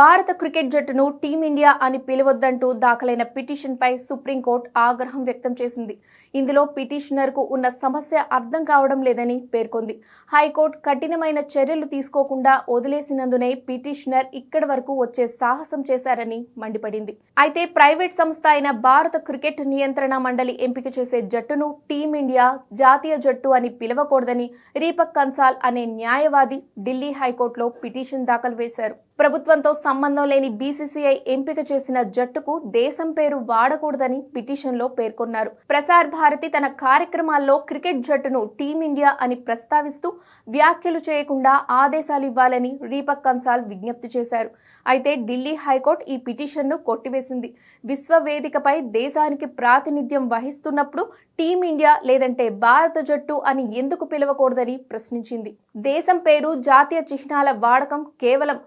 భారత క్రికెట్ జట్టును టీమిండియా అని పిలవద్దంటూ దాఖలైన పిటిషన్పై సుప్రీంకోర్టు ఆగ్రహం వ్యక్తం చేసింది. ఇందులో పిటిషనర్కు ఉన్న సమస్య అర్థం కావడం లేదని పేర్కొంది. హైకోర్టు కఠినమైన చర్యలు తీసుకోకుండా వదిలేసినందునే పిటిషనర్ ఇక్కడి వరకు వచ్చే సాహసం చేశారని మండిపడింది. అయితే ప్రైవేట్ సంస్థ అయిన భారత క్రికెట్ నియంత్రణ మండలి ఎంపిక చేసే జట్టును టీమిండియా జాతీయ జట్టు అని పిలవకూడదని దీపక్ కన్సాల్ అనే న్యాయవాది ఢిల్లీ హైకోర్టులో పిటిషన్ దాఖలు వేశారు. ప్రభుత్వంతో సంబంధం లేని బీసీసీఐ ఎంపిక చేసిన జట్టుకు దేశం పేరు వాడకూడదని పిటిషన్లో పేర్కొన్నారు. ప్రసార్ భారతి తన కార్యక్రమాల్లో క్రికెట్ జట్టును టీమిండియా అని ప్రస్తావిస్తూ వ్యాఖ్యలు చేయకుండా ఆదేశాలు ఇవ్వాలని దీపక్ కన్సాల్ విజ్ఞప్తి చేశారు. అయితే ఢిల్లీ హైకోర్టు ఈ పిటిషన్ను కొట్టివేసింది. విశ్వ వేదికపై దేశానికి ప్రాతినిధ్యం వహిస్తున్నప్పుడు టీమిండియా లేదంటే భారత జట్టు అని ఎందుకు పిలవకూడదని ప్రశ్నించింది. దేశం పేరు జాతీయ చిహ్నాల వాడకం కేవలం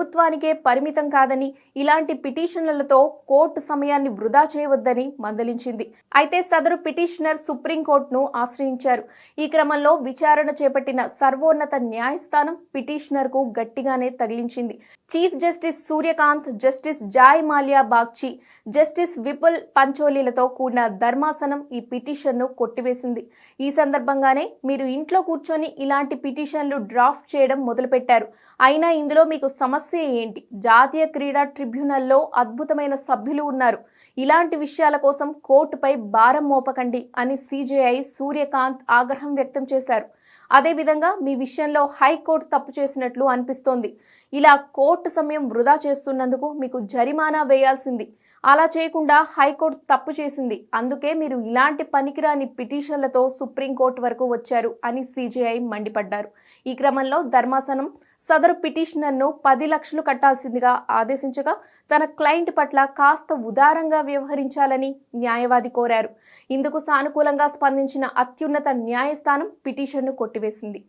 ప్రభుత్వానికే పరిమితం కాదని ఇలాంటి పిటిషన్లతో కోర్టు సమయాన్ని వృధా చేయవద్దని మందలించింది. అయితే సదరు పిటిషనర్ సుప్రీంకోర్టును ఆశ్రయించారు. ఈ క్రమంలో విచారణ చేపట్టిన సర్వోన్నత న్యాయస్థానం పిటిషనర్కు గట్టిగానే తగిలించింది. Chief justice Suryakant justice Joymalya Bagchi justice Vipul పంచోలీలతో కూడిన ధర్మాసనం ఈ పిటిషన్ను కొట్టివేసింది. ఈ సందర్భంగానే మీరు ఇంట్లో కూర్చొని ఇలాంటి పిటిషన్లు డ్రాఫ్ట్ చేయడం మొదలుపెట్టారు. అయినా ఇందులో మీకు సమస్య సమస్య ఏంటి? జాతీయ క్రీడా ట్రిబ్యునల్లో అద్భుతమైన సభ్యులు ఉన్నారు. ఇలాంటి విషయాల కోసం కోర్టుపై భారం మోపకండి అని సీజేఐ సూర్యకాంత్ ఆగ్రహం వ్యక్తం చేశారు. అదేవిధంగా మీ విషయంలో హైకోర్టు తప్పు చేసినట్లు అనిపిస్తోంది. ఇలా కోర్టు సమయం వృధా చేస్తున్నందుకు మీకు జరిమానా వేయాల్సింది. అలా చేయకుండా హైకోర్టు తప్పు చేసింది. అందుకే మీరు ఇలాంటి పనికిరాని పిటిషన్లతో సుప్రీంకోర్టు వరకు వచ్చారు అని సీజేఐ మండిపడ్డారు. ఈ క్రమంలో ధర్మాసనం సదరు పిటిషనర్ను పది లక్షలు కట్టాల్సిందిగా ఆదేశించగా తన క్లయింట్ పట్ల కాస్త ఉదారంగా వ్యవహరించాలని న్యాయవాది కోరారు. ఇందుకు సానుకూలంగా స్పందించిన అత్యున్నత న్యాయస్థానం పిటిషన్ను కొట్టివేసింది.